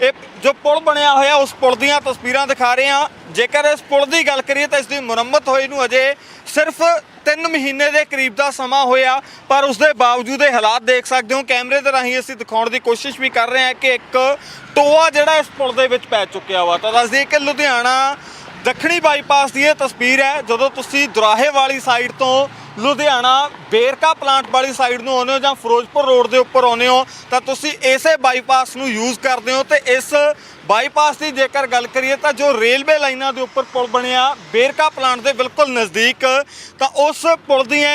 A: ਇਹ ਜੋ ਪੁਲ ਬਣਿਆ ਹੋਇਆ, ਉਸ ਪੁਲ ਦੀਆਂ ਤਸਵੀਰਾਂ ਦਿਖਾ ਰਹੇ ਹਾਂ। ਜੇਕਰ ਇਸ ਪੁਲ ਦੀ ਗੱਲ ਕਰੀਏ ਤਾਂ ਇਸ ਦੀ ਮੁਰੰਮਤ ਹੋਈ ਨੂੰ ਅਜੇ ਸਿਰਫ 3 ਮਹੀਨੇ ਦੇ ਕਰੀਬ ਦਾ ਸਮਾਂ ਹੋਇਆ, ਪਰ ਉਸ ਦੇ ਬਾਵਜੂਦ ਇਹ ਹਾਲਾਤ ਦੇਖ ਸਕਦੇ ਹੋ। ਕੈਮਰੇ ਦੇ ਰਾਹੀਂ ਅਸੀਂ ਦਿਖਾਉਣ ਦੀ ਕੋਸ਼ਿਸ਼ ਵੀ ਕਰ ਰਹੇ ਹਾਂ ਕਿ ਇੱਕ ਟੋਆ ਜਿਹੜਾ ਇਸ ਪੁਲ ਦੇ ਵਿੱਚ ਪੈ ਚੁੱਕਿਆ ਵਾ। ਤਾਂ ਦੱਸਦੀ ਕਿ ਲੁਧਿਆਣਾ ਦੱਖਣੀ ਬਾਈਪਾਸ ਦੀ ਇਹ ਤਸਵੀਰ ਹੈ, ਜਦੋਂ ਤੁਸੀਂ ਦੁਰਾਹੇ ਵਾਲੀ ਸਾਈਡ ਤੋਂ ਲੁਧਿਆਣਾ ਬੇਰਕਾ ਪਲਾਂਟ ਵਾਲੀ ਸਾਈਡ ਨੂੰ ਆਉਂਦੇ ਹੋ ਜਾਂ ਫਿਰੋਜ਼ਪੁਰ ਰੋਡ ਦੇ ਉੱਪਰ ਆਉਂਦੇ ਹੋ, ਤਾਂ ਤੁਸੀਂ ਇਸੇ ਬਾਈਪਾਸ ਨੂੰ ਯੂਜ਼ ਕਰਦੇ ਹੋ ਤੇ ਇਸ ਬਾਈਪਾਸ ਦੀ ਜੇਕਰ ਗੱਲ ਕਰੀਏ ਤਾਂ ਜੋ ਰੇਲਵੇ ਲਾਈਨਾਂ ਦੇ ਉੱਪਰ ਪੁਲ ਬਣਿਆ ਬੇਰਕਾ ਪਲਾਂਟ ਦੇ ਬਿਲਕੁਲ ਨਜ਼ਦੀਕ, ਤਾਂ ਉਸ ਪੁਲ ਦੀਆਂ